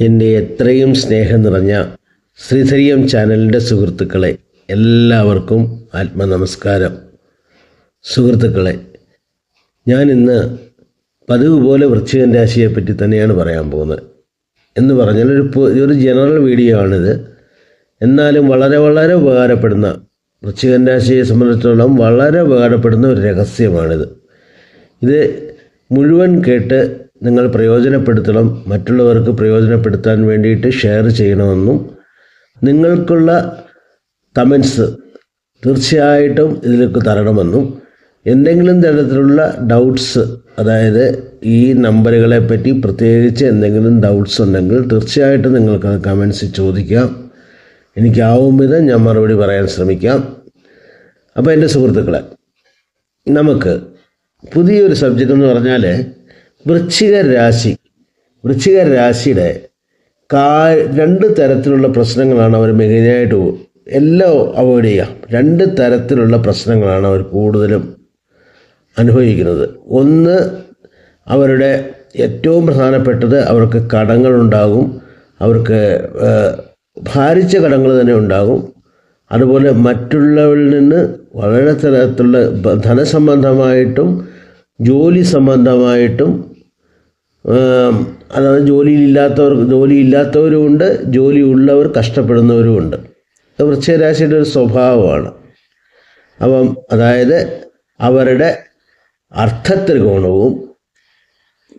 എന്റെ എത്രയും സ്നേഹം നിറഞ്ഞ ശ്രീധരിയം ചാനലിന്റെ സുഹൃത്തുക്കളെ എല്ലാവർക്കും ആത്മനമസ്കാരം. സുഹൃത്തുക്കളെ ഞാൻ ഇന്ന് പതിവ് പോലെ വൃശ്ചികൻ രാശിയെപ്പറ്റി തന്നെയാണ് പറയാൻ പോകുന്നത്. എന്ന് പറഞ്ഞാൽ ഒരു ഒരു ജനറൽ വീഡിയോ ആണിത്. എന്നാലും വളരെ വളരെ ഉപകാരപ്പെടുന്ന വൃശ്ചികൻ രാശിയെ സംബന്ധിച്ചിടത്തോളം വളരെ ഉപകാരപ്പെടുന്ന ഒരു രഹസ്യമാണിത്. ഇത് മുഴുവൻ കേട്ട് നിങ്ങൾ പ്രയോജനപ്പെടുത്തണം മറ്റുള്ളവർക്ക് പ്രയോജനപ്പെടുത്താൻ വേണ്ടിയിട്ട് ഷെയർ ചെയ്യണമെന്നും നിങ്ങൾക്കുള്ള കമൻസ് തീർച്ചയായിട്ടും ഇതിലേക്ക് തരണമെന്നും എന്തെങ്കിലും തരത്തിലുള്ള ഡൗട്ട്സ് അതായത് ഈ നമ്പറുകളെ പറ്റി പ്രത്യേകിച്ച് എന്തെങ്കിലും ഡൗട്ട്സ് ഉണ്ടെങ്കിൽ തീർച്ചയായിട്ടും നിങ്ങൾക്ക് കമൻസ് ചോദിക്കാം. എനിക്കാവും വിധം ഞാൻ മറുപടി പറയാൻ ശ്രമിക്കാം. അപ്പോൾ എന്റെ സുഹൃത്തുക്കളെ നമുക്ക് പുതിയൊരു സബ്ജക്റ്റ് എന്ന് പറഞ്ഞാൽ വൃശ്ചിക രാശി. വൃശ്ചിക രാശിയുടെ കാ രണ്ട് തരത്തിലുള്ള പ്രശ്നങ്ങളാണ് അവർ മെയിനായിട്ട് എല്ലാം അവോയ്ഡ് ചെയ്യാം രണ്ട് തരത്തിലുള്ള പ്രശ്നങ്ങളാണ് അവർ കൂടുതലും അനുഭവിക്കുന്നത്. ഒന്ന് അവരുടെ ഏറ്റവും പ്രധാനപ്പെട്ടത് അവർക്ക് കടങ്ങളുണ്ടാകും അവർക്ക് ഭാരിച്ച കടങ്ങൾ തന്നെ ഉണ്ടാകും. അതുപോലെ മറ്റുള്ളവരിൽ നിന്ന് വളരെ തരത്തിലുള്ള ധനസംബന്ധമായിട്ടും ജോലി സംബന്ധമായിട്ടും അതായത് ജോലിയില്ലാത്തവർ ജോലിയില്ലാത്തവരുമുണ്ട് ജോലി ഉള്ളവർ കഷ്ടപ്പെടുന്നവരുമുണ്ട്. അത് വൃശ്ചികരാശിയുടെ ഒരു സ്വഭാവമാണ്. അപ്പം അതായത് അവരുടെ അർത്ഥത്രികോണവും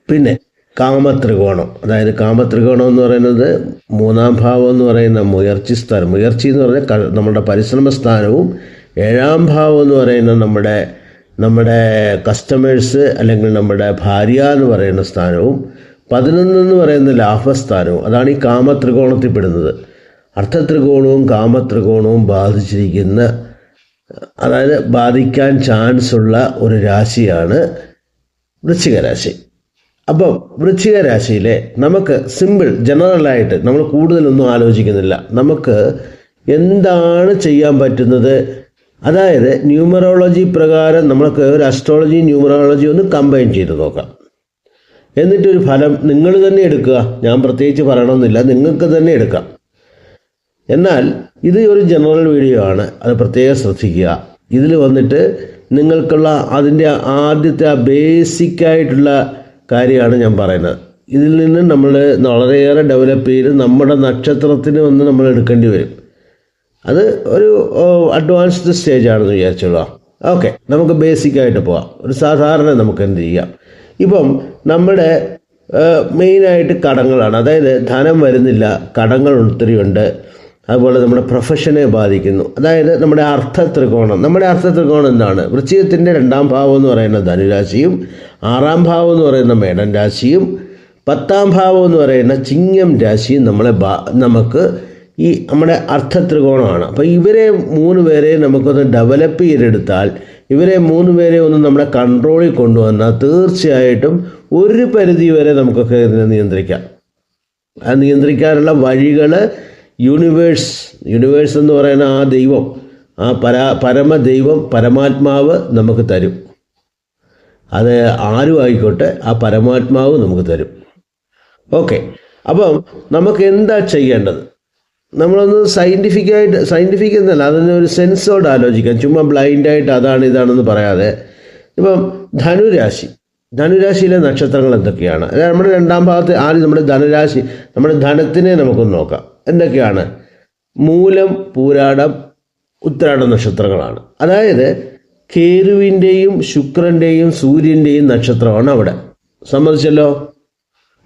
പിന്നെ കാമത്രികോണം. അതായത് കാമത്രികോണം എന്ന് പറയുന്നത് മൂന്നാം ഭാവം എന്ന് പറയുന്ന മുയർച്ചി സ്ഥാനം. മുയർച്ചി എന്ന് പറഞ്ഞാൽ നമ്മുടെ പരിശ്രമ സ്ഥാനവും ഏഴാം ഭാവം എന്ന് പറയുന്ന നമ്മുടെ നമ്മുടെ കസ്റ്റമേഴ്സ് അല്ലെങ്കിൽ നമ്മുടെ ഭാര്യ എന്ന് പറയുന്ന സ്ഥാനവും പതിനൊന്ന് എന്ന് പറയുന്ന ലാഭസ്ഥാനവും അതാണ് ഈ കാമത്രികോണത്തിൽ പെടുന്നത്. അർത്ഥത്രികോണവും കാമത്രികോണവും ബാധിച്ചിരിക്കുന്ന അതായത് ബാധിക്കാൻ ചാൻസ് ഉള്ള ഒരു രാശിയാണ് വൃശ്ചികരാശി അപ്പം വൃശ്ചിക രാശിയിലെ നമുക്ക് സിമ്പിൾ ജനറലായിട്ട് നമ്മൾ കൂടുതലൊന്നും ആലോചിക്കുന്നില്ല. നമുക്ക് എന്താണ് ചെയ്യാൻ പറ്റുന്നത്? അതായത് ന്യൂമറോളജി പ്രകാരം നമുക്ക് ഒരു അസ്ട്രോളജി ന്യൂമറോളജി ഒന്ന് കമ്പൈൻ ചെയ്ത് നോക്കാം. എന്നിട്ടൊരു ഫലം നിങ്ങൾ തന്നെ എടുക്കുക. ഞാൻ പ്രത്യേകിച്ച് പറയണമെന്നില്ല. നിങ്ങൾക്ക് തന്നെ എടുക്കാം. എന്നാൽ ഇത് ഒരു ജനറൽ വീഡിയോ ആണ്. അത് പ്രത്യേകം ശ്രദ്ധിക്കുക. ഇതിൽ വന്നിട്ട് നിങ്ങൾക്കുള്ള അതിന്റെ ആദ്യത്തെ ആ ബേസിക്കായിട്ടുള്ള കാര്യമാണ് ഞാൻ പറയുന്നത്. ഇതിൽ നിന്ന് നമ്മൾ വളരെയേറെ ഡെവലപ്പ് ചെയ്ത് നമ്മുടെ നക്ഷത്രത്തിന് വന്ന് നമ്മൾ എടുക്കേണ്ടി വരും. അത് ഒരു അഡ്വാൻസ്ഡ് സ്റ്റേജ് ആണെന്ന് വിചാരിച്ചോളൂ. ഓക്കെ നമുക്ക് ബേസിക് ആയിട്ട് പോവാം. ഒരു സാധാരണ നമുക്ക് എന്ത് ചെയ്യാം? ഇപ്പം നമ്മുടെ മെയിനായിട്ട് കടങ്ങളാണ്. അതായത് ധനം വരുന്നില്ല കടങ്ങൾ ഒത്തിരി ഉണ്ട്. അതുപോലെ നമ്മുടെ പ്രൊഫഷനെ ബാധിക്കുന്നു. അതായത് നമ്മുടെ അർത്ഥ ത്രികോണം നമ്മുടെ അർത്ഥ ത്രികോണം എന്താണ്? വൃശ്ചികത്തിന്റെ രണ്ടാം ഭാവം എന്ന് പറയുന്ന ധനുരാശിയും ആറാം ഭാവം എന്ന് പറയുന്ന മേടൻ രാശിയും പത്താം ഭാവം എന്ന് പറയുന്ന ചിങ്ങം രാശിയും നമ്മളെ നമുക്ക് ഈ നമ്മുടെ അർത്ഥ ത്രികോണമാണ് അപ്പോൾ ഇവരെ മൂന്ന് പേരെ നമുക്കൊന്ന് ഡെവലപ്പ് ചെയ്തെടുത്താൽ ഇവരെ മൂന്ന് പേരെ ഒന്ന് നമ്മുടെ കൺട്രോളിൽ കൊണ്ടുവന്നാൽ തീർച്ചയായിട്ടും ഒരു പരിധി വരെ നമുക്കൊക്കെ ഇതിനെ നിയന്ത്രിക്കാം. ആ നിയന്ത്രിക്കാനുള്ള വഴികൾ യൂണിവേഴ്സ് യൂണിവേഴ്സ് എന്ന് പറയുന്ന ആ ദൈവം ആ പരാ പരമദൈവം പരമാത്മാവ് നമുക്ക് തരും. അത് ആരും ആയിക്കോട്ടെ ആ പരമാത്മാവ് നമുക്ക് തരും. ഓക്കെ. അപ്പം നമുക്ക് എന്താ ചെയ്യേണ്ടത്? നമ്മളൊന്ന് സയന്റിഫിക്കായിട്ട് സയന്റിഫിക് എന്നല്ല അതിന് ഒരു സെൻസോട് ആലോചിക്കാം. ചുമ്മാ ബ്ലൈൻഡായിട്ട് അതാണ് ഇതാണെന്ന് പറയാതെ. ഇപ്പം ധനുരാശി. ധനുരാശിയിലെ നക്ഷത്രങ്ങൾ എന്തൊക്കെയാണ്? നമ്മുടെ രണ്ടാം ഭാഗത്ത് ആദ്യം നമ്മുടെ ധനുരാശി നമ്മുടെ ധനത്തിനെ നമുക്കൊന്ന് നോക്കാം. എന്തൊക്കെയാണ്? മൂലം പൂരാടം ഉത്രാട നക്ഷത്രങ്ങളാണ്. അതായത് കേരുവിന്റെയും ശുക്രന്റെയും സൂര്യന്റെയും നക്ഷത്രമാണ് അവിടെ. സമ്മതിച്ചല്ലോ?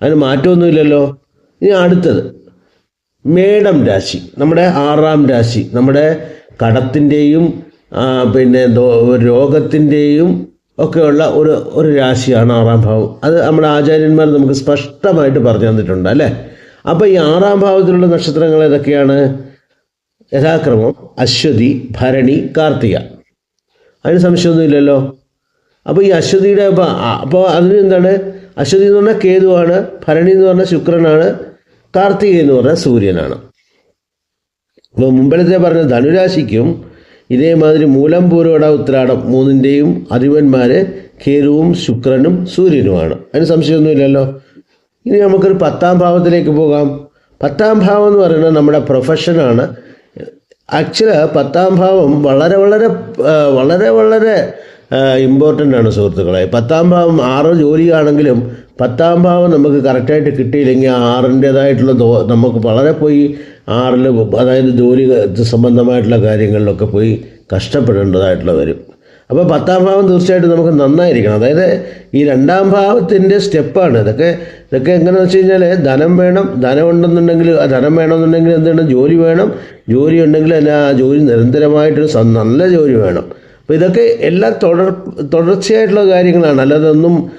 അതിന് മാറ്റമൊന്നുമില്ലല്ലോ? ഇനി അടുത്തത്. മേടം രാശി നമ്മുടെ ആറാം രാശി നമ്മുടെ കടത്തിന്റെയും പിന്നെ രോഗത്തിന്റെയും ഒക്കെയുള്ള ഒരു ഒരു രാശിയാണ് ആറാം ഭാവം. അത് നമ്മുടെ ആചാര്യന്മാർ നമുക്ക് സ്പഷ്ടമായിട്ട് പറഞ്ഞു തന്നിട്ടുണ്ട് അല്ലേ? അപ്പോൾ ഈ ആറാം ഭാവത്തിലുള്ള നക്ഷത്രങ്ങൾ ഏതൊക്കെയാണ്? യഥാക്രമം അശ്വതി ഭരണി കാർത്തിക. അതിന് സംശയമൊന്നുമില്ലല്ലോ? അപ്പോൾ ഈ അശ്വതിയുടെ അപ്പോൾ അതിന് എന്താണ് അശ്വതി എന്ന് പറഞ്ഞാൽ കേതുവാണ് ഭരണി എന്ന് പറഞ്ഞാൽ ശുക്രനാണ് കാർത്തിക എന്ന് പറഞ്ഞാൽ സൂര്യനാണ്. അപ്പോൾ മുമ്പിലത്തെ പറഞ്ഞ ധനുരാശിക്കും ഇതേമാതിരി മൂലം പൂരോട ഉത്രാടം മൂന്നിന്റെയും അധിപന്മാർ കേരുവും ശുക്രനും സൂര്യനുമാണ്. അതിന് സംശയമൊന്നുമില്ലല്ലോ? ഇനി നമുക്കൊരു പത്താം ഭാവത്തിലേക്ക് പോകാം. പത്താം ഭാവം എന്ന് പറയുന്നത് നമ്മുടെ പ്രൊഫഷനാണ് ആക്ച്വലി പത്താം ഭാവം വളരെ വളരെ വളരെ വളരെ ഇമ്പോർട്ടന്റ് ആണ് സുഹൃത്തുക്കളെ. പത്താം ഭാവം ആറ് ജോലിയാണെങ്കിലും പത്താം ഭാവം നമുക്ക് കറക്റ്റായിട്ട് കിട്ടിയില്ലെങ്കിൽ ആറിന്റേതായിട്ടുള്ള ദോ നമുക്ക് വളരെ പോയി ആറിൽ അതായത് ജോലി സംബന്ധമായിട്ടുള്ള കാര്യങ്ങളിലൊക്കെ പോയി കഷ്ടപ്പെടേണ്ടതായിട്ടുള്ള വരും അപ്പോൾ പത്താം ഭാവം തീർച്ചയായിട്ടും നമുക്ക് നന്നായിരിക്കണം. അതായത് ഈ രണ്ടാം ഭാവത്തിന്റെ സ്റ്റെപ്പാണ്. ഇതൊക്കെ ഇതൊക്കെ എങ്ങനെയെന്ന് വെച്ച് കഴിഞ്ഞാൽ ധനം വേണം ധനം ഉണ്ടെന്നുണ്ടെങ്കിൽ ആ ധനം വേണമെന്നുണ്ടെങ്കിൽ എന്താണ് ജോലി വേണം. ജോലി ഉണ്ടെങ്കിൽ അല്ല ആ ജോലി നിരന്തരമായിട്ട് നല്ല ജോലി വേണം. അപ്പോൾ ഇതൊക്കെ എല്ലാ തുടർ തുടർച്ചയായിട്ടുള്ള കാര്യങ്ങളാണ്. അല്ലാതെ ഒന്നും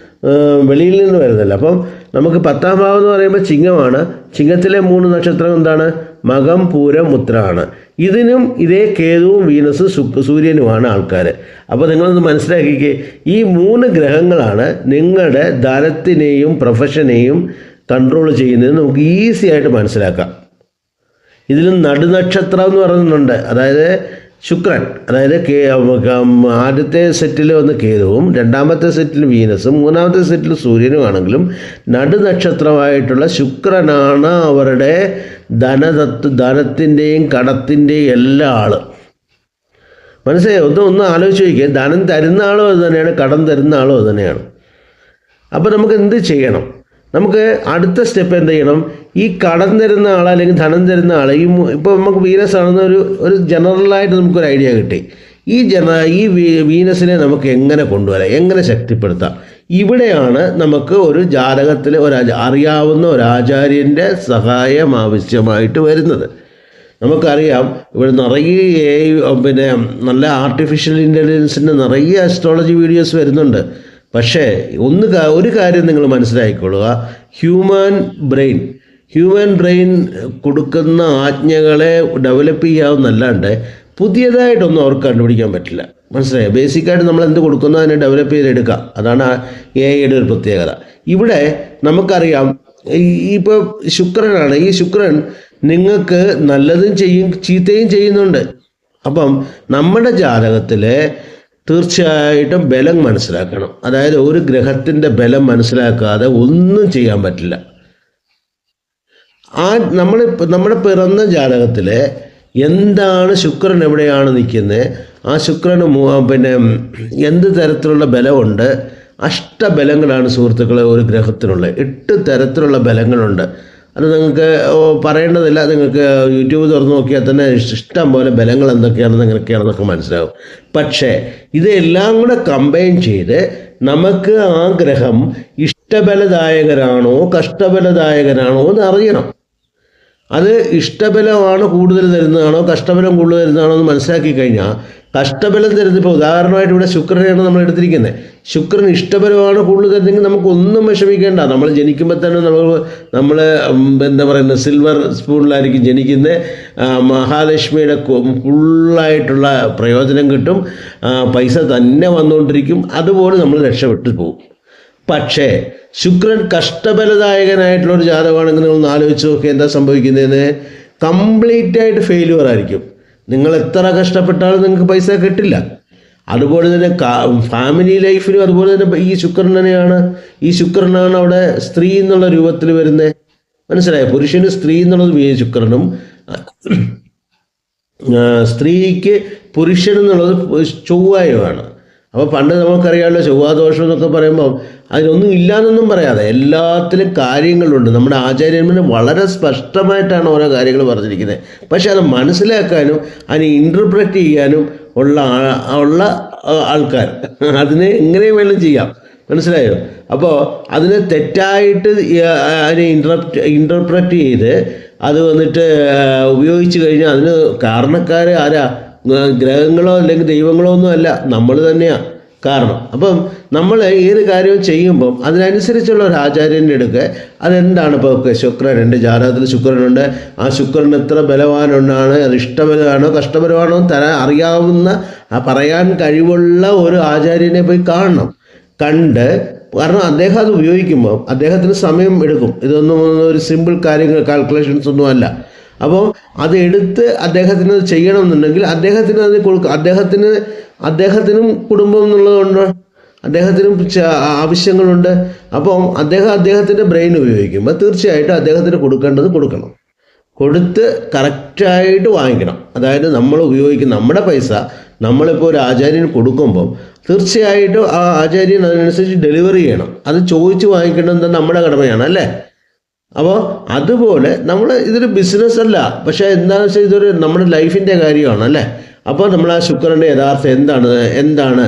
വെളിയിൽ നിന്ന് വരുന്നില്ല. അപ്പം നമുക്ക് പത്താം ഭാവം എന്ന് പറയുമ്പോൾ ചിങ്ങമാണ്. ചിങ്ങത്തിലെ മൂന്ന് നക്ഷത്രം എന്താണ്? മകം പൂരം ഉത്രമാണ് ഇതിനും ഇതേ കേതുവും വീനസ് സൂര്യനുമാണ് ആൾക്കാർ അപ്പോൾ നിങ്ങളൊന്ന് മനസ്സിലാക്കിക്കേ ഈ മൂന്ന് ഗ്രഹങ്ങളാണ് നിങ്ങളുടെ ധനത്തിനെയും പ്രൊഫഷനെയും കൺട്രോൾ ചെയ്യുന്നത് നമുക്ക് ഈസി ആയിട്ട് മനസ്സിലാക്കാം. ഇതിൽ നടുനക്ഷത്രം എന്ന് പറയുന്നുണ്ട്. അതായത് ശുക്രൻ അതായത് കേ ആദ്യത്തെ സെറ്റിൽ വന്ന് കേതുവും രണ്ടാമത്തെ സെറ്റിൽ വീനസും മൂന്നാമത്തെ സെറ്റിൽ സൂര്യനും ആണെങ്കിലും നടുനക്ഷത്രമായിട്ടുള്ള ശുക്രനാണ് അവരുടെ ധനതത്വ ധനത്തിന്റെയും കടത്തിന്റെയും എല്ലാ ആൾ. മനസ്സേ ഒന്ന് ഒന്ന് ആലോചിച്ച് നോക്കിയാൽ ധനം തരുന്ന ആളും അത് തന്നെയാണ് കടം തരുന്ന ആളും അത് തന്നെയാണ്. അപ്പോൾ നമുക്ക് എന്ത് ചെയ്യണം? നമുക്ക് അടുത്ത സ്റ്റെപ്പ് എന്ത് ചെയ്യണം? ഈ കടം തരുന്ന ആൾ അല്ലെങ്കിൽ ധനം തരുന്ന ആൾ ഈ ഇപ്പോൾ നമുക്ക് വീനസ് ആണെന്ന് ഒരു ഒരു ജനറലായിട്ട് നമുക്കൊരു ഐഡിയ കിട്ടി. ഈ ജന ഈ വീനസിനെ നമുക്ക് എങ്ങനെ കൊണ്ടുവരാം? എങ്ങനെ ശക്തിപ്പെടുത്താം? ഇവിടെയാണ് നമുക്ക് ഒരു ജാതകത്തിൽ ഒരു അറിയാവുന്ന ഒരു ആചാര്യന്റെ സഹായം ആവശ്യമായിട്ട് വരുന്നത്. നമുക്കറിയാം ഇവിടെ നിറയെ പിന്നെ നല്ല ആർട്ടിഫിഷ്യൽ ഇന്റലിജൻസിന്റെ നിറയെ അസ്ട്രോളജി വീഡിയോസ് വരുന്നുണ്ട്. പക്ഷേ ഒന്ന് ഒരു കാര്യം നിങ്ങൾ മനസ്സിലാക്കിക്കൊള്ളുക. ഹ്യൂമൻ ബ്രെയിൻ ഹ്യൂമൻ ബ്രെയിൻ കൊടുക്കുന്ന ആജ്ഞകളെ ഡെവലപ്പ് ചെയ്യാവുന്നല്ലാണ്ട് പുതിയതായിട്ടൊന്നും അവർക്ക് കണ്ടുപിടിക്കാൻ പറ്റില്ല. മനസ്സിലായോ? ബേസിക്കായിട്ട് നമ്മൾ എന്ത് കൊടുക്കുന്നോ അതിനെ ഡെവലപ്പ് ചെയ്തെടുക്കാം. അതാണ് എ ഐയുടെ ഒരു പ്രത്യേകത. ഇവിടെ നമുക്കറിയാം ഇപ്പോൾ ശുക്രനാണ്. ഈ ശുക്രൻ നിങ്ങൾക്ക് നല്ലതും ചെയ്യും ചീത്തയും ചെയ്യുന്നുണ്ട്. അപ്പം നമ്മുടെ ജാതകത്തിലെ തീർച്ചയായിട്ടും ബലം മനസ്സിലാക്കണം. അതായത് ഒരു ഗ്രഹത്തിന്റെ ബലം മനസ്സിലാക്കാതെ ഒന്നും ചെയ്യാൻ പറ്റില്ല. ആ നമ്മൾ നമ്മുടെ പിറന്ന ജാതകത്തിൽ എന്താണ് ശുക്രൻ എവിടെയാണ് നിൽക്കുന്നത് ആ ശുക്രന് പിന്നെ എന്ത് തരത്തിലുള്ള ബലമുണ്ട്? അഷ്ടബലങ്ങളാണ് സുഹൃത്തുക്കളെ ഒരു ഗ്രഹത്തിനുള്ള എട്ട് തരത്തിലുള്ള ബലങ്ങളുണ്ട്. അത് നിങ്ങൾക്ക് പറയേണ്ടതില്ല. നിങ്ങൾക്ക് യൂട്യൂബ് തുറന്ന് നോക്കിയാൽ തന്നെ ഇഷ്ടം പോലെ ബലങ്ങൾ എന്തൊക്കെയാണെന്ന് എങ്ങനെയൊക്കെയാണെന്നൊക്കെ മനസ്സിലാവും. പക്ഷേ ഇതെല്ലാം കൂടെ കമ്പൈൻ ചെയ്ത് നമുക്ക് ആ ഗ്രഹം ഇഷ്ടബലദായകരാണോ കഷ്ടബലദായകരാണോ എന്ന് അറിയണം. അത് ഇഷ്ടബലമാണ് കൂടുതൽ തരുന്നതാണോ കഷ്ടബലം കൂടുതൽ തരുന്നതാണോ എന്ന് മനസ്സിലാക്കി കഴിഞ്ഞാൽ കഷ്ടബലം തരുന്നത് ഇപ്പോൾ ഉദാഹരണമായിട്ട് ഇവിടെ ശുക്രനെയാണ് നമ്മൾ എടുത്തിരിക്കുന്നത്. ശുക്രൻ ഇഷ്ടബലമാണ് കൂടുതൽ തരുന്നെങ്കിൽ നമുക്ക് ഒന്നും വിഷമിക്കേണ്ട. നമ്മൾ ജനിക്കുമ്പോൾ തന്നെ നമ്മൾ നമ്മൾ എന്താ പറയുന്നത് സിൽവർ സ്പൂണിലായിരിക്കും ജനിക്കുന്നത്. മഹാലക്ഷ്മിയുടെ ഫുള്ളായിട്ടുള്ള പ്രയോജനം കിട്ടും. പൈസ തന്നെ വന്നുകൊണ്ടിരിക്കും. അതുപോലെ നമ്മൾ രക്ഷപ്പെട്ടു പോകും. പക്ഷേ ശുക്രൻ കഷ്ടബലദായകനായിട്ടുള്ള ഒരു ജാതകമാണെങ്കിൽ നിങ്ങൾ ആലോചിച്ച് നോക്കി എന്താ സംഭവിക്കുന്നതെന്ന്? കംപ്ലീറ്റ് ആയിട്ട് ഫെയിലുവർ ആയിരിക്കും. നിങ്ങൾ എത്ര കഷ്ടപ്പെട്ടാലും നിങ്ങൾക്ക് പൈസ കിട്ടില്ല. അതുപോലെ തന്നെ ഫാമിലി ലൈഫിലും അതുപോലെ തന്നെ ഈ ശുക്രൻ തന്നെയാണ്. ഈ ശുക്രനാണ് അവിടെ സ്ത്രീ എന്നുള്ള രൂപത്തിൽ വരുന്നത്. മനസ്സിലായ? പുരുഷന് സ്ത്രീ എന്നുള്ളത് ശുക്രനും സ്ത്രീക്ക് പുരുഷൻ എന്നുള്ളത് ചൊവ്വായുമാണ് അപ്പോൾ പണ്ട് നമുക്കറിയാമല്ലോ ചൊവ്വാദോഷം എന്നൊക്കെ പറയുമ്പോൾ അതിനൊന്നും ഇല്ലാന്നൊന്നും പറയാതെ എല്ലാത്തിലും കാര്യങ്ങളുണ്ട്. നമ്മുടെ ആചാര്യന്മാർ വളരെ സ്പഷ്ടമായിട്ടാണ് ഓരോ കാര്യങ്ങൾ പറഞ്ഞിരിക്കുന്നത്. പക്ഷെ അത് മനസ്സിലാക്കാനും അതിനെ ഇന്റർപ്രറ്റ് ചെയ്യാനും ഉള്ള ഉള്ള ആൾക്കാർ. അതിനെ എങ്ങനെ വേണം ചെയ്യാം. മനസ്സിലായോ? അപ്പോൾ അതിനെ തെറ്റായിട്ട് അതിനെ ഇന്റർപ്റ്റ് ഇന്റർപ്രറ്റ് ചെയ്ത് അത് വന്നിട്ട് ഉപയോഗിച്ച് കഴിഞ്ഞാൽ അതിന് കാരണക്കാർ ആരാ? ഗ്രഹങ്ങളോ അല്ലെങ്കിൽ ദൈവങ്ങളോ ഒന്നും അല്ല. നമ്മൾ തന്നെയാണ് കാരണം. അപ്പം നമ്മൾ ഏത് കാര്യവും ചെയ്യുമ്പം അതിനനുസരിച്ചുള്ള ഒരു ആചാര്യന്റെ അടുക്ക് അതെന്താണ് ഇപ്പോൾ ശുക്രൻ? എന്റെ ജാതകത്തിൽ ശുക്രനുണ്ട്. ആ ശുക്രൻ എത്ര ബലവാനുണ്ടാണ് അത് ഇഷ്ടബലമാണോ കഷ്ടബലമാണോ തരാൻ അറിയാവുന്ന പറയാൻ കഴിവുള്ള ഒരു ആചാര്യനെ പോയി കാണണം. കണ്ട് കാരണം അദ്ദേഹം അത് ഉപയോഗിക്കുമ്പോൾ അദ്ദേഹത്തിന് സമയം എടുക്കും. ഇതൊന്നും ഒരു സിമ്പിൾ കാര്യങ്ങൾ കാൽക്കുലേഷൻസ് ഒന്നും അല്ല. അപ്പോൾ അത് എടുത്ത് അദ്ദേഹത്തിന് അത് ചെയ്യണമെന്നുണ്ടെങ്കിൽ അദ്ദേഹത്തിന് അത് കൊടുക്കുക അദ്ദേഹത്തിന് അദ്ദേഹത്തിനും കുടുംബം എന്നുള്ളതുകൊണ്ട് അദ്ദേഹത്തിനും ആവശ്യങ്ങളുണ്ട്. അപ്പോൾ അദ്ദേഹം അദ്ദേഹത്തിന്റെ ബ്രെയിൻ ഉപയോഗിക്കുമ്പോൾ തീർച്ചയായിട്ടും അദ്ദേഹത്തിന് കൊടുക്കേണ്ടത് കൊടുക്കണം. കൊടുത്ത് കറക്റ്റായിട്ട് വാങ്ങിക്കണം. അതായത് നമ്മൾ ഉപയോഗിക്കുന്ന നമ്മുടെ പൈസ നമ്മളിപ്പോൾ ഒരു ആചാര്യന് കൊടുക്കുമ്പം തീർച്ചയായിട്ടും ആ ആചാര്യൻ അതിനനുസരിച്ച് ഡെലിവറി ചെയ്യണം. അത് ചോദിച്ച് വാങ്ങിക്കേണ്ടത് നമ്മുടെ കടമയാണ് അല്ലേ? അപ്പോൾ അതുപോലെ നമ്മൾ ഇതൊരു ബിസിനസ് അല്ല. പക്ഷേ എന്താണെന്ന് വെച്ചാൽ ഇതൊരു നമ്മുടെ ലൈഫിന്റെ കാര്യമാണ് അല്ലേ? അപ്പോൾ നമ്മൾ ആ ശുക്രന്റെ യഥാർത്ഥം എന്താണ്? എന്താണ്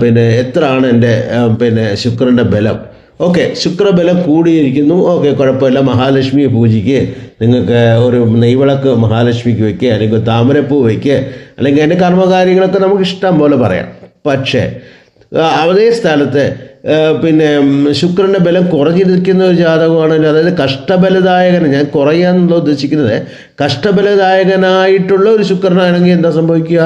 പിന്നെ എത്ര ആണ് എന്റെ പിന്നെ ശുക്രന്റെ ബലം? ഓക്കെ ശുക്രബലം കൂടിയിരിക്കുന്നു. ഓക്കെ കുഴപ്പമില്ല. മഹാലക്ഷ്മിയെ പൂജിക്കുക നിങ്ങൾക്ക് ഒരു നെയ്വിളക്ക് മഹാലക്ഷ്മിക്ക് വയ്ക്കുക അല്ലെങ്കിൽ താമരപ്പൂ വയ്ക്കുക അല്ലെങ്കിൽ എന്റെ കർമ്മകാര്യങ്ങളൊക്കെ നമുക്ക് ഇഷ്ടം പോലെ പറയാം. പക്ഷേ അതേ സ്ഥലത്ത് പിന്നെ ശുക്രന്റെ ബലം കുറഞ്ഞിരിക്കുന്ന ഒരു ജാതകമാണെങ്കിൽ അതായത് കഷ്ടബലദായകൻ ഞാൻ കുറയാന്നുള്ള ഉദ്ദേശിക്കുന്നത് കഷ്ടബലദായകനായിട്ടുള്ള ഒരു ശുക്രനാണെങ്കിൽ എന്താ സംഭവിക്കുക?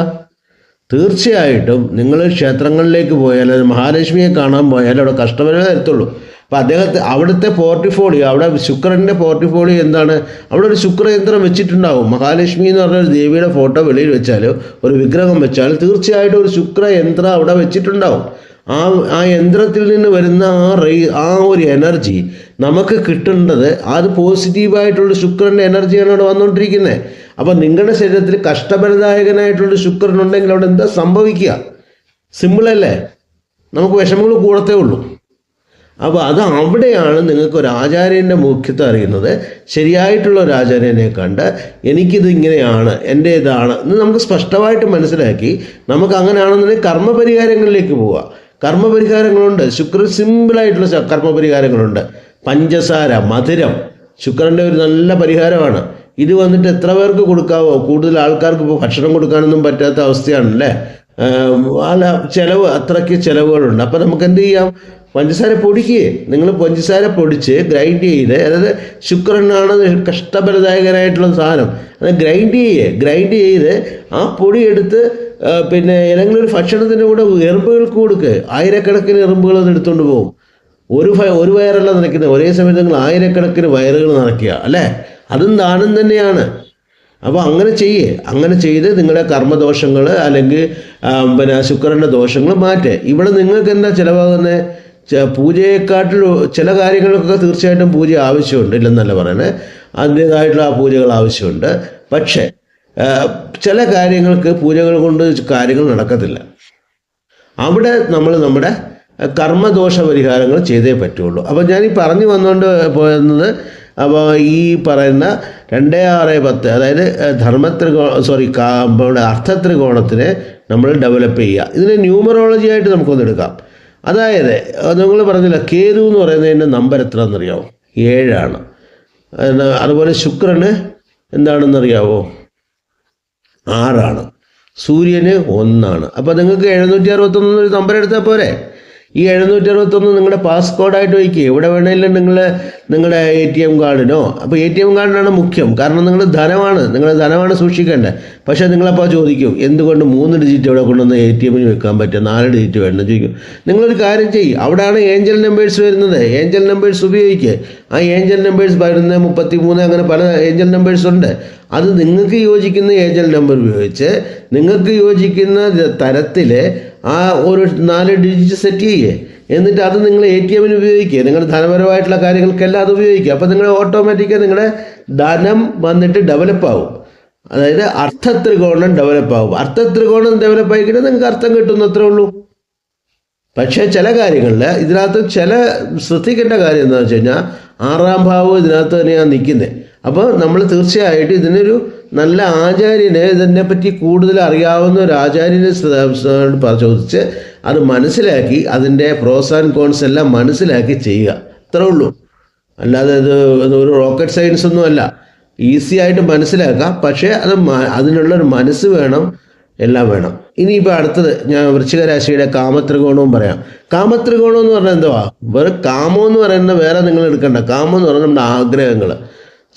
തീർച്ചയായിട്ടും നിങ്ങൾ ക്ഷേത്രങ്ങളിലേക്ക് പോയാൽ മഹാലക്ഷ്മിയെ കാണാൻ പോയാൽ അവിടെ കഷ്ടബലം തരത്തുള്ളൂ അപ്പം അദ്ദേഹത്തെ അവിടുത്തെ പോർട്ടിഫോളിയോ അവിടെ ശുക്രന്റെ പോർട്ടിഫോളിയോ എന്താണ്? അവിടെ ഒരു ശുക്രയന്ത്രം വെച്ചിട്ടുണ്ടാവും. മഹാലക്ഷ്മി എന്ന് പറഞ്ഞ ഒരു ദേവിയുടെ ഫോട്ടോ വെളിയിൽ വെച്ചാലോ ഒരു വിഗ്രഹം വെച്ചാൽ തീർച്ചയായിട്ടും ഒരു ശുക്രയന്ത്രം അവിടെ വെച്ചിട്ടുണ്ടാവും. ആ ആ യന്ത്രത്തിൽ നിന്ന് വരുന്ന ആ റേ ആ ഒരു എനർജി നമുക്ക് കിട്ടേണ്ടത് അത് പോസിറ്റീവായിട്ടുള്ള ശുക്രന്റെ എനർജിയാണ് അവിടെ വന്നുകൊണ്ടിരിക്കുന്നത്. അപ്പം നിങ്ങളുടെ ശരീരത്തിൽ കഷ്ടപരദായകനായിട്ടുള്ള ശുക്രൻ ഉണ്ടെങ്കിൽ അവിടെ എന്താ സംഭവിക്കുക? സിമ്പിളല്ലേ നമുക്ക് വിഷമങ്ങൾ കൂടത്തേ ഉള്ളൂ. അപ്പോൾ അത് അവിടെയാണ് നിങ്ങൾക്ക് ഒരു ആചാര്യന്റെ മുഖ്യത്വം അറിയുന്നത്. ശരിയായിട്ടുള്ള ഒരു ആചാര്യനെ കണ്ട് എനിക്കിത് ഇങ്ങനെയാണ് എന്റെ ഇതാണ് എന്ന് നമുക്ക് സ്പഷ്ടമായിട്ട് മനസ്സിലാക്കി നമുക്ക് അങ്ങനെയാണെന്നുണ്ടെങ്കിൽ കർമ്മപരിഹാരങ്ങളിലേക്ക് പോവുക കർമ്മപരിഹാരങ്ങളുണ്ട്. ശുക്രൻ സിമ്പിളായിട്ടുള്ള കർമ്മപരിഹാരങ്ങളുണ്ട്. പഞ്ചസാര മധുരം. ശുക്രന്റെ ഒരു നല്ല പരിഹാരമാണ്. ഇത് വന്നിട്ട് എത്ര പേർക്ക് കൊടുക്കാവോ? കൂടുതൽ ആൾക്കാർക്ക് ഇപ്പോൾ ഭക്ഷണം കൊടുക്കാനൊന്നും പറ്റാത്ത അവസ്ഥയാണല്ലേ? അല്ല ചിലവ് അത്രയ്ക്ക് ചിലവുകളുണ്ട്. അപ്പം നമുക്ക് എന്ത് ചെയ്യാം? പഞ്ചസാര പൊടിക്കുകയെ നിങ്ങൾ പഞ്ചസാര പൊടിച്ച് ഗ്രൈൻഡ് ചെയ്ത് അതായത് ശുക്രനാണ് കഷ്ടബലദായകനായിട്ടുള്ള സാധനം. അത് ഗ്രൈൻഡ് ചെയ്യേ. ഗ്രൈൻഡ് ചെയ്ത് ആ പൊടി എടുത്ത് പിന്നെ ഏതെങ്കിലും ഒരു ഭക്ഷണത്തിന്റെ കൂടെ എറുമ്പുകൾക്ക് കൊടുക്ക്. ആയിരക്കണക്കിന് എറുമ്പുകൾ അത് എടുത്തുകൊണ്ട് പോകും. ഒരു ഒരു വയറല്ല നിറയ്ക്കുന്നത് ഒരേ സമയത്ത് നിങ്ങൾ ആയിരക്കണക്കിന് വയറുകൾ നിറയ്ക്കുക അല്ലേ? അതും ദാനം തന്നെയാണ്. അപ്പോൾ അങ്ങനെ ചെയ്യേ. അങ്ങനെ ചെയ്ത് നിങ്ങളുടെ കർമ്മദോഷങ്ങൾ അല്ലെങ്കിൽ പിന്നെ ശുക്രന്റെ ദോഷങ്ങൾ മാറ്റേ. ഇവിടെ നിങ്ങൾക്ക് എന്താ ചിലവാകുന്നത് പൂജയെക്കാട്ടിൽ ചില കാര്യങ്ങൾക്കൊക്കെ തീർച്ചയായിട്ടും പൂജ ആവശ്യമുണ്ട് ഇല്ലെന്നല്ല പറയണേ. അതിന്റേതായിട്ടുള്ള ആ പൂജകൾ ആവശ്യമുണ്ട്. പക്ഷേ ചില കാര്യങ്ങൾക്ക് പൂജകൾ കൊണ്ട് കാര്യങ്ങൾ നടക്കത്തില്ല. അവിടെ നമ്മൾ നമ്മുടെ കർമ്മദോഷ പരിഹാരങ്ങൾ ചെയ്തേ പറ്റുള്ളൂ. അപ്പോൾ ഞാൻ ഈ പറഞ്ഞു വന്നുകൊണ്ട് പോയത് അപ്പോൾ ഈ പറയുന്ന രണ്ട് ആറ് പത്ത് അതായത് ധർമ്മത്രികോ സോറി നമ്മുടെ അർത്ഥത്രികോണത്തിനെ നമ്മൾ ഡെവലപ്പ് ചെയ്യുക. ഇതിനെ ന്യൂമറോളജി ആയിട്ട് നമുക്കൊന്ന് എടുക്കാം. അതായത് നിങ്ങൾ പറഞ്ഞില്ല കേതു എന്ന് പറയുന്നതിന്റെ നമ്പർ എത്ര എന്നറിയാമോ ഏഴാണ് അതുപോലെ ശുക്രന് എന്താണെന്നറിയാവോ? ആറാണ്. സൂര്യന് ഒന്നാണ്. അപ്പോൾ നിങ്ങൾക്ക് എഴുന്നൂറ്റി അറുപത്തൊന്നൊരു നമ്പർ എടുത്താൽ പോരെ? ഈ എഴുന്നൂറ്റി അറുപത്തൊന്ന് നിങ്ങളുടെ പാസ്കോഡായിട്ട് വയ്ക്കുക എവിടെ വേണമെങ്കിലും നിങ്ങൾ നിങ്ങളുടെ എ ടി എം കാർഡിനോ. അപ്പോൾ എ ടി എം കാർഡിനാണ് മുഖ്യം. കാരണം നിങ്ങൾ ധനമാണ്. നിങ്ങൾ ധനമാണ് സൂക്ഷിക്കേണ്ടത് പക്ഷേ നിങ്ങളപ്പോൾ ചോദിക്കും എന്തുകൊണ്ട് മൂന്ന് ഡിജിറ്റ് ഇവിടെ കൊണ്ടുവന്ന് എ ടി എമ്മിന് വെക്കാൻ പറ്റുക? നാല് ഡിജിറ്റ് വേണമെന്ന് ചോദിക്കും. നിങ്ങളൊരു കാര്യം ചെയ്യും. അവിടെയാണ് ഏഞ്ചൽ നമ്പേഴ്സ് വരുന്നത്. ഏഞ്ചൽ നമ്പേഴ്സ് ഉപയോഗിക്കുക ആ ഏഞ്ചൽ നമ്പേഴ്സ് പതിനൊന്ന് മുപ്പത്തി മൂന്ന് അങ്ങനെ പല ഏഞ്ചൽ നമ്പേഴ്സ് ഉണ്ട്. അത് നിങ്ങൾക്ക് യോജിക്കുന്ന ഏഞ്ചൽ നമ്പർ ഉപയോഗിച്ച് നിങ്ങൾക്ക് യോജിക്കുന്ന തരത്തിൽ ആ ഒരു നാല് ഡിജിറ്റ് സെറ്റ് ചെയ്യേ. എന്നിട്ട് അത് നിങ്ങൾ എ ടി എമ്മിന് ഉപയോഗിക്കുക നിങ്ങളുടെ ധനപരമായിട്ടുള്ള കാര്യങ്ങൾക്കെല്ലാം അത് ഉപയോഗിക്കുക അപ്പോൾ നിങ്ങൾ ഓട്ടോമാറ്റിക്കായി നിങ്ങളുടെ ധനം വന്നിട്ട് ഡെവലപ്പ് ആവും. അതായത് അർത്ഥത്രികോണം ഡെവലപ്പ് ആവും. അർത്ഥത്രികോണം ഡെവലപ്പ് ആയി കഴിഞ്ഞാൽ നിങ്ങൾക്ക് അർത്ഥം കിട്ടുന്നത്രേ ഉള്ളൂ. പക്ഷേ ചില കാര്യങ്ങളിൽ ഇതിനകത്ത് ചില ശ്രദ്ധിക്കേണ്ട കാര്യം എന്താണെന്ന് വെച്ച് കഴിഞ്ഞാൽ ആറാം ഭാവം ഇതിനകത്ത് തന്നെയാണ് നിൽക്കുന്നത് അപ്പോൾ നമ്മൾ തീർച്ചയായിട്ടും ഇതിനൊരു നല്ല ആചാര്യനെ ഇതിനെപ്പറ്റി കൂടുതൽ അറിയാവുന്ന ഒരു ആചാര്യനെ ചോദിച്ച് അത് മനസ്സിലാക്കി അതിന്റെ പ്രോസ് ആൻഡ് കോൺസ് എല്ലാം മനസ്സിലാക്കി ചെയ്യുക. അത്രേ ഉള്ളൂ. അല്ലാതെ ഇത് ഒരു റോക്കറ്റ് സയൻസ് ഒന്നും അല്ല. ഈസി ആയിട്ട് മനസ്സിലാക്കാം. പക്ഷേ അത് അതിനുള്ളൊരു മനസ്സ് വേണം എല്ലാം വേണം. ഇനിയിപ്പോൾ അടുത്തത് ഞാൻ വൃശ്ചികരാശിയുടെ കാമത്രികോണവും പറയാം. കാമത്രികോണം എന്ന് പറഞ്ഞാൽ എന്തുവാ? വെറും കാമം എന്ന് പറയുന്നത് വേറെ നിങ്ങൾ എടുക്കണ്ട. കാമം എന്ന് പറഞ്ഞാൽ നമ്മുടെ ആഗ്രഹങ്ങൾ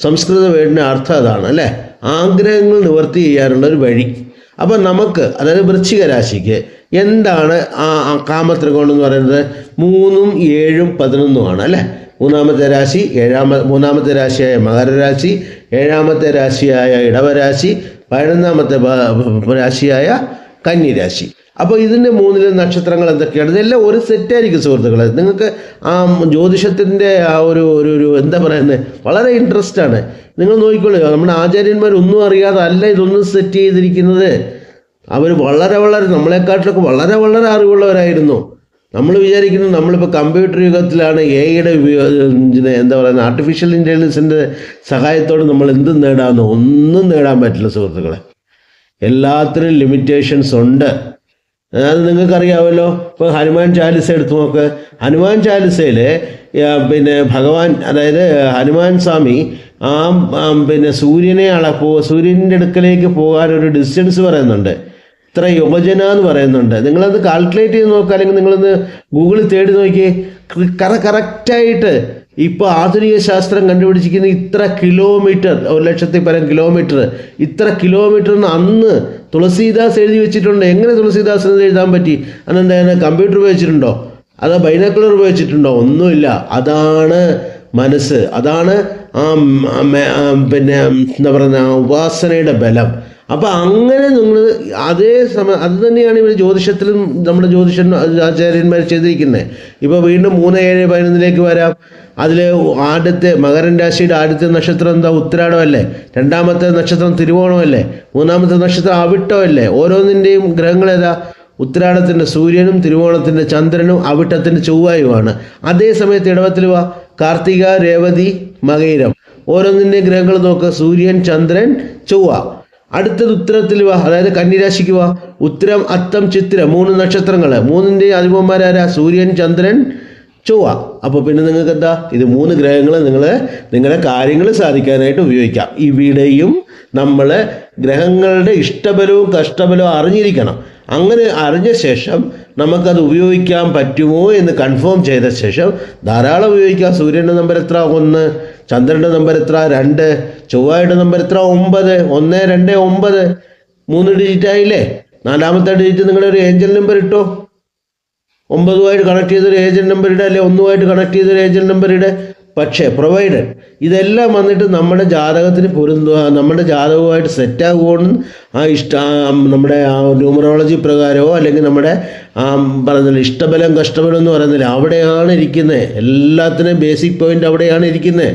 സംസ്കൃത വേടിന്റെ അർത്ഥം അതാണ് അല്ലേ? ആഗ്രഹങ്ങൾ നിവർത്തി ചെയ്യാനുള്ള ഒരു വഴി. അപ്പം നമുക്ക് അതായത് വൃശ്ചിക രാശിക്ക് എന്താണ് ആ കാമത്രികോണം എന്ന് പറയുന്നത്? മൂന്നും ഏഴും പതിനൊന്നുമാണ് അല്ലേ? മൂന്നാമത്തെ രാശി ഏഴാമ മൂന്നാമത്തെ രാശിയായ മകരരാശി ഏഴാമത്തെ രാശിയായ ഇടവരാശി പതിനൊന്നാമത്തെ രാശിയായ കന്നിരാശി. അപ്പോൾ ഇതിന്റെ മൂന്നിലെ നക്ഷത്രങ്ങൾ എന്തൊക്കെയാണ്? ഇതെല്ലാം ഒരു സെറ്റായിരിക്കും സുഹൃത്തുക്കളെ. നിങ്ങൾക്ക് ആ ജ്യോതിഷത്തിന്റെ ആ ഒരു ഒരു ഒരു എന്താ പറയുന്നത് വളരെ ഇൻട്രസ്റ്റ് ആണ്. നിങ്ങൾ നോക്കിക്കോളൂ നമ്മുടെ ആചാര്യന്മാർ ഒന്നും അറിയാതെ അല്ല ഇതൊന്നും സെറ്റ് ചെയ്തിരിക്കുന്നത്. അവർ വളരെ വളരെ നമ്മളെക്കാട്ടിലൊക്കെ വളരെ വളരെ അറിവുള്ളവരായിരുന്നു. നമ്മൾ വിചാരിക്കുന്നു നമ്മളിപ്പോൾ കമ്പ്യൂട്ടർ യുഗത്തിലാണ് എ ഐയുടെ എന്താ പറയുന്നത് ആർട്ടിഫിഷ്യൽ ഇന്റലിജൻസിന്റെ സഹായത്തോടെ നമ്മൾ എന്തും നേടാമെന്ന് ഒന്നും നേടാൻ പറ്റില്ല സുഹൃത്തുക്കളെ. എല്ലാത്തിനും ലിമിറ്റേഷൻസ് ഉണ്ട്. അത് നിങ്ങൾക്കറിയാമല്ലോ. ഇപ്പോൾ ഹനുമാൻ ചാലിസ എടുത്തു നോക്ക്. ഹനുമാൻ ചാലിസയിൽ പിന്നെ ഭഗവാൻ അതായത് ഹനുമാൻ സ്വാമി ആ ആ, പിന്നെ സൂര്യനെ അളപ്പോ സൂര്യന്റെ അടുക്കലേക്ക് പോകാൻ ഒരു ഡിസ്റ്റൻസ് പറയുന്നുണ്ട്. ഇത്ര യുവജന എന്ന് പറയുന്നുണ്ട്. നിങ്ങളത് കാൽക്കുലേറ്റ് ചെയ്ത് നോക്കുക അല്ലെങ്കിൽ നിങ്ങളൊന്ന് ഗൂഗിളിൽ തേടി നോക്കി കറ കറക്റ്റായിട്ട് ഇപ്പോൾ ആധുനിക ശാസ്ത്രം കണ്ടുപിടിച്ചിരിക്കുന്ന ഇത്ര കിലോമീറ്റർ ഒരു ലക്ഷത്തി പരം കിലോമീറ്റർ ഇത്ര കിലോമീറ്ററിന് അന്ന് തുളസീദാസ് എഴുതി വെച്ചിട്ടുണ്ട്. എങ്ങനെ തുളസീദാസ് എന്ന് എഴുതാൻ പറ്റി? അന്നെന്താ കമ്പ്യൂട്ടർ ഉപയോഗിച്ചിട്ടുണ്ടോ? അതോ ബൈനാക്കുലർ ഉപയോഗിച്ചിട്ടുണ്ടോ? ഒന്നുമില്ല. അതാണ് മനസ്സ്. അതാണ് ആ പിന്നെ എന്താ പറയുന്ന ഉപാസനയുടെ ബലം. അപ്പം അങ്ങനെ നിങ്ങൾ അതേ സമയം അത് തന്നെയാണ് ഇവർ ജ്യോതിഷത്തിലും നമ്മുടെ ജ്യോതിഷൻ ആചാര്യന്മാർ ചെയ്തിരിക്കുന്നത് ഇപ്പോൾ വീണ്ടും മൂന്ന് ഏഴ് പതിനൊന്നിലേക്ക് വരാം. അതിൽ ആദ്യത്തെ മകരൻ രാശിയുടെ ആദ്യത്തെ നക്ഷത്രം എന്താ? ഉത്തരാടമല്ലേ രണ്ടാമത്തെ നക്ഷത്രം തിരുവോണമല്ലേ? മൂന്നാമത്തെ നക്ഷത്രം അവിട്ടമല്ലേ? ഓരോന്നിന്റെയും ഗ്രഹങ്ങൾ ഏതാ? ഉത്തരാടത്തിന്റെ സൂര്യനും തിരുവോണത്തിന്റെ ചന്ദ്രനും അവിട്ടത്തിന്റെ ചൊവ്വായുമാണ്. അതേ സമയത്ത് ഇടവത്തിൽ വാ. കാർത്തിക രേവതി മകൈരം. ഓരോന്നിന്റെയും ഗ്രഹങ്ങൾ നോക്കുക സൂര്യൻ ചന്ദ്രൻ ചൊവ്വ. അടുത്തത് ഉത്തരത്തിൽ വാ അതായത് കന്നിരാശിക്ക് വാ. ഉത്തരം അത്തം ചിത്രം മൂന്ന് നക്ഷത്രങ്ങൾ. മൂന്നിന്റെ അധിപന്മാരാരാ സൂര്യൻ ചന്ദ്രൻ ചൊവ്വ. അപ്പോൾ പിന്നെ നിങ്ങൾക്ക് എന്താ? ഇത് മൂന്ന് ഗ്രഹങ്ങൾ നിങ്ങൾ നിങ്ങളുടെ കാര്യങ്ങൾ സാധിക്കാനായിട്ട് ഉപയോഗിക്കാം. ഇവിടെയും നമ്മൾ ഗ്രഹങ്ങളുടെ ഇഷ്ടബലവും കഷ്ടബലവും അറിഞ്ഞിരിക്കണം. അങ്ങനെ അറിഞ്ഞ ശേഷം നമുക്കത് ഉപയോഗിക്കാൻ പറ്റുമോ എന്ന് കൺഫേം ചെയ്ത ശേഷം ധാരാളം ഉപയോഗിക്കാം. സൂര്യന്റെ നമ്പർ എത്ര? ഒന്ന്. ചന്ദ്രന്റെ നമ്പർ എത്ര? രണ്ട്. ചൊവ്വയുടെ നമ്പർ എത്ര? ഒമ്പത്. ഒന്ന് രണ്ട് ഒമ്പത്. മൂന്ന് ഡിജിറ്റ് ആയില്ലേ? നാലാമത്തെ ഡിജിറ്റ് നിങ്ങളുടെ ഒരു ഏഞ്ചൽ നമ്പർ ഇട്ടോ? ഒമ്പതുമായിട്ട് കണക്ട് ചെയ്തൊരു ഏജന്റ് നമ്പർ ഇടുക അല്ലെ ഒന്നുമായിട്ട് കണക്ട് ചെയ്തൊരു ഏജന്റ് നമ്പർ ഇടുക പക്ഷേ പ്രൊവൈഡ് ഇതെല്ലാം വന്നിട്ട് നമ്മുടെ ജാതകത്തിന് പൊരുന്തുക നമ്മുടെ ജാതകവുമായിട്ട് സെറ്റാകുകയാണ് ആ ഇഷ്ട നമ്മുടെ ആ ന്യൂമറോളജി പ്രകാരമോ അല്ലെങ്കിൽ നമ്മുടെ ആ പറഞ്ഞില്ല ഇഷ്ടബലം കഷ്ടബലം എന്ന് പറയുന്നില്ല അവിടെയാണ് ഇരിക്കുന്നത്. എല്ലാത്തിനും ബേസിക് പോയിന്റ് അവിടെയാണ് ഇരിക്കുന്നത്.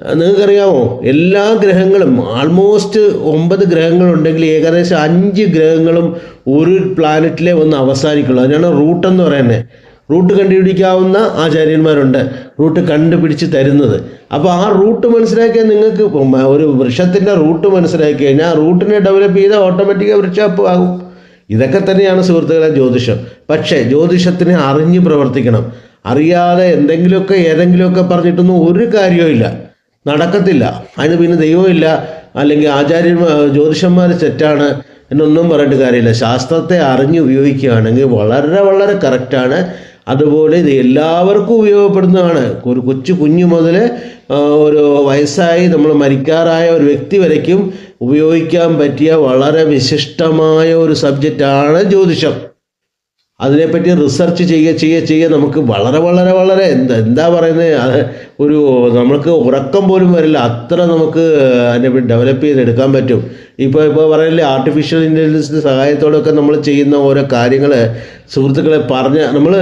നിങ്ങൾക്കറിയാമോ? എല്ലാ ഗ്രഹങ്ങളും ആൾമോസ്റ്റ് ഒമ്പത് ഗ്രഹങ്ങളുണ്ടെങ്കിൽ ഏകദേശം അഞ്ച് ഗ്രഹങ്ങളും ഒരു പ്ലാനറ്റിലെ ഒന്ന് അവസാനിക്കുള്ളൂ. അതിനാണ് റൂട്ട് എന്ന് പറയുന്നത്. റൂട്ട് കണ്ടുപിടിക്കാവുന്ന ആചാര്യന്മാരുണ്ട്. റൂട്ട് കണ്ടുപിടിച്ച് തരുന്നത്. അപ്പോൾ ആ റൂട്ട് മനസ്സിലാക്കിയാൽ നിങ്ങൾക്ക് ഒരു വൃക്ഷത്തിന്റെ റൂട്ട് മനസ്സിലാക്കി കഴിഞ്ഞാൽ ആ റൂട്ടിനെ ഡെവലപ്പ് ചെയ്താൽ ഓട്ടോമാറ്റിക്കായി വൃക്ഷപ്പ് ആകും. ഇതൊക്കെ തന്നെയാണ് സുഹൃത്തുക്കളെ ജ്യോതിഷം. പക്ഷേ ജ്യോതിഷത്തിനെ അറിഞ്ഞ് പ്രവർത്തിക്കണം. അറിയാതെ എന്തെങ്കിലുമൊക്കെ ഏതെങ്കിലുമൊക്കെ പറഞ്ഞിട്ടൊന്നും ഒരു കാര്യവും നടക്കത്തില്ല. അതിന് പിന്നെ ദൈവമില്ല. അല്ലെങ്കിൽ ആചാര്യന്മാർ ജ്യോതിഷന്മാർ തെറ്റാണ് എന്നൊന്നും പറഞ്ഞിട്ട് കാര്യമില്ല. ശാസ്ത്രത്തെ അറിഞ്ഞ് ഉപയോഗിക്കുകയാണെങ്കിൽ വളരെ വളരെ കറക്റ്റാണ് അതുപോലെ ഇത് എല്ലാവർക്കും ഉപയോഗപ്പെടുന്നതാണ്. ഒരു കൊച്ചു കുഞ്ഞു മുതൽ ഒരു വയസ്സായി നമ്മൾ മരിക്കാറായ ഒരു വ്യക്തി വരയ്ക്കും ഉപയോഗിക്കാൻ പറ്റിയ വളരെ വിശിഷ്ടമായ ഒരു സബ്ജക്റ്റാണ് ജ്യോതിഷം. അതിനെപ്പറ്റി റിസർച്ച് ചെയ്യുക ചെയ്യുക ചെയ്യുക നമുക്ക് വളരെ വളരെ വളരെ എന്താ എന്താ പറയുന്നത് ഒരു നമുക്ക് ഉറക്കം പോലും വരില്ല. അത്ര നമുക്ക് അതിനെ ഡെവലപ്പ് ചെയ്തെടുക്കാൻ പറ്റും. ഇപ്പോൾ ഇപ്പോൾ പറയില്ലേ ആർട്ടിഫിഷ്യൽ ഇന്റലിജൻസിന്റെ സഹായത്തോടെയൊക്കെ നമ്മൾ ചെയ്യുന്ന ഓരോ കാര്യങ്ങൾ സുഹൃത്തുക്കളെ പറഞ്ഞ് നമ്മൾ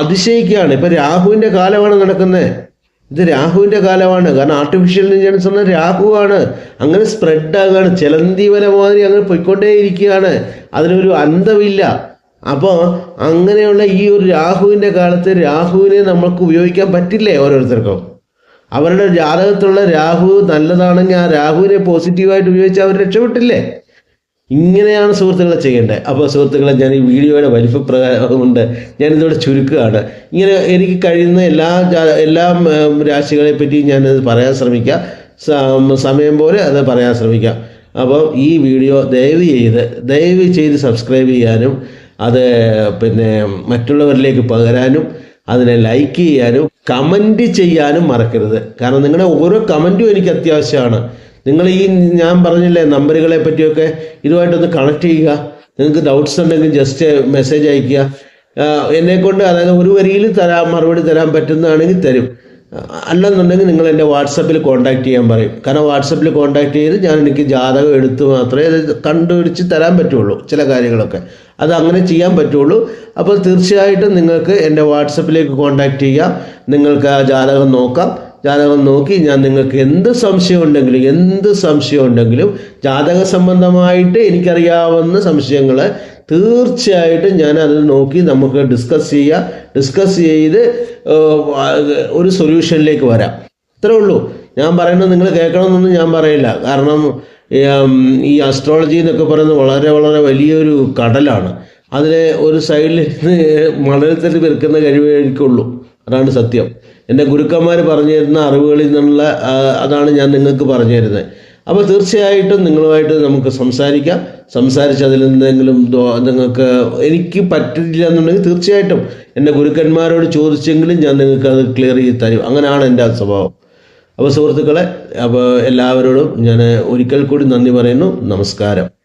അതിശയിക്കുകയാണ്. ഇപ്പോൾ രാഹുവിന്റെ കാലമാണ് നടക്കുന്നത് ഇത് രാഹുവിന്റെ കാലമാണ്. കാരണം ആർട്ടിഫിഷ്യൽ ഇന്റലിജൻസ് എന്ന രാഹുവാണ്. അങ്ങനെ സ്പ്രെഡ് ആകുകയാണ് ചിലന്തി വല മാതിരി അങ്ങനെ പോയിക്കൊണ്ടേയിരിക്കുകയാണ്. അതിനൊരു അന്തമില്ല. അപ്പോൾ അങ്ങനെയുള്ള ഈ ഒരു രാഹുവിന്റെ കാലത്ത് രാഹുവിനെ നമുക്ക് ഉപയോഗിക്കാൻ പറ്റില്ലേ ഓരോരുത്തർക്കും? അവരുടെ ജാതകത്തിലുള്ള രാഹു നല്ലതാണെങ്കിൽ ആ രാഹുവിനെ പോസിറ്റീവായിട്ട് ഉപയോഗിച്ച് അവർ രക്ഷപ്പെട്ടില്ലേ? ഇങ്ങനെയാണ് സുഹൃത്തുക്കളെ ചെയ്യേണ്ടത്. അപ്പോൾ സുഹൃത്തുക്കളെ ഞാൻ ഈ വീഡിയോയുടെ വലിപ്പപ്രകാരം കൊണ്ട് ഞാനിതോടെ ചുരുക്കുകയാണ്. ഇങ്ങനെ എനിക്ക് കഴിയുന്ന എല്ലാ എല്ലാ രാശികളെ പറ്റി ഞാനത് പറയാൻ ശ്രമിക്കാം. സമയം പോലെ അത് പറയാൻ ശ്രമിക്കാം. അപ്പോൾ ഈ വീഡിയോ ദയവ് ചെയ്ത് ദയവ് ചെയ്ത് സബ്സ്ക്രൈബ് ചെയ്യാനും അത് പിന്നെ മറ്റുള്ളവരിലേക്ക് പകരാനും അതിനെ ലൈക്ക് ചെയ്യാനും കമന്റ് ചെയ്യാനും മറക്കരുത്. കാരണം നിങ്ങളുടെ ഓരോ കമന്റും എനിക്ക് അത്യാവശ്യമാണ്. നിങ്ങൾ ഈ ഞാൻ പറഞ്ഞില്ലേ നമ്പറുകളെ പറ്റിയൊക്കെ ഇതുമായിട്ടൊന്ന് കണക്ട് ചെയ്യുക. നിങ്ങൾക്ക് ഡൗട്ട്സ് ഉണ്ടെങ്കിൽ ജസ്റ്റ് മെസ്സേജ് അയക്കുക എന്നെക്കൊണ്ട് അതായത് ഒരു വരിയിൽ തരാൻ മറുപടി തരാൻ പറ്റുന്നതാണെങ്കിൽ തരും. അല്ലെന്നുണ്ടെങ്കിൽ നിങ്ങൾ എന്റെ വാട്സപ്പിൽ കോൺടാക്റ്റ് ചെയ്യാൻ പറയും. കാരണം വാട്സപ്പിൽ കോൺടാക്റ്റ് ചെയ്ത് ഞാൻ എനിക്ക് ജാതകം എടുത്ത് മാത്രമേ അത് കണ്ടുപിടിച്ച് തരാൻ പറ്റുള്ളൂ ചില കാര്യങ്ങളൊക്കെ. അത് അങ്ങനെ ചെയ്യാൻ പറ്റുള്ളൂ. അപ്പോൾ തീർച്ചയായിട്ടും നിങ്ങൾക്ക് എന്റെ വാട്സപ്പിലേക്ക് കോൺടാക്റ്റ് ചെയ്യാം. നിങ്ങൾക്ക് ആ ജാതകം നോക്കാം. ജാതകം നോക്കി ഞാൻ നിങ്ങൾക്ക് എന്ത് സംശയം ഉണ്ടെങ്കിലും എന്ത് സംശയം ഉണ്ടെങ്കിലും ജാതക സംബന്ധമായിട്ട് എനിക്കറിയാവുന്ന സംശയങ്ങൾ തീർച്ചയായിട്ടും ഞാൻ അത് നോക്കി നമുക്ക് ഡിസ്കസ് ചെയ്യാം. ഡിസ്കസ് ചെയ്ത് ഒരു സൊല്യൂഷനിലേക്ക് വരാം. ഇത്രേ ഉള്ളൂ. ഞാൻ പറയുന്നത് നിങ്ങൾ കേൾക്കണമെന്നൊന്നും ഞാൻ പറയില്ല. കാരണം ഈ അസ്ട്രോളജി എന്നൊക്കെ പറയുന്നത് വളരെ വളരെ വലിയൊരു കടലാണ്. അതിലെ ഒരു സൈഡിൽ മണലത്തിൽ വിൽക്കുന്ന കഴിവേ അതാണ് സത്യം. എന്റെ ഗുരുക്കന്മാർ പറഞ്ഞു തരുന്ന അറിവുകളിൽ നിന്നുള്ള അതാണ് ഞാൻ നിങ്ങൾക്ക് പറഞ്ഞു തരുന്നത് അപ്പോൾ തീർച്ചയായിട്ടും നിങ്ങളുമായിട്ട് നമുക്ക് സംസാരിക്കാം. സംസാരിച്ച് അതിൽ എന്തെങ്കിലും നിങ്ങൾക്ക് എനിക്ക് പറ്റില്ല എന്നുണ്ടെങ്കിൽ തീർച്ചയായിട്ടും എന്റെ ഗുരുക്കന്മാരോട് ചോദിച്ചെങ്കിലും ഞാൻ നിങ്ങൾക്ക് അത് ക്ലിയർ ചെയ്ത് തരും. അങ്ങനെയാണ് എന്റെ സ്വഭാവം. അപ്പോൾ സുഹൃത്തുക്കളെ അപ്പോൾ എല്ലാവരോടും ഞാൻ ഒരിക്കൽ കൂടി നന്ദി പറയുന്നു. നമസ്കാരം.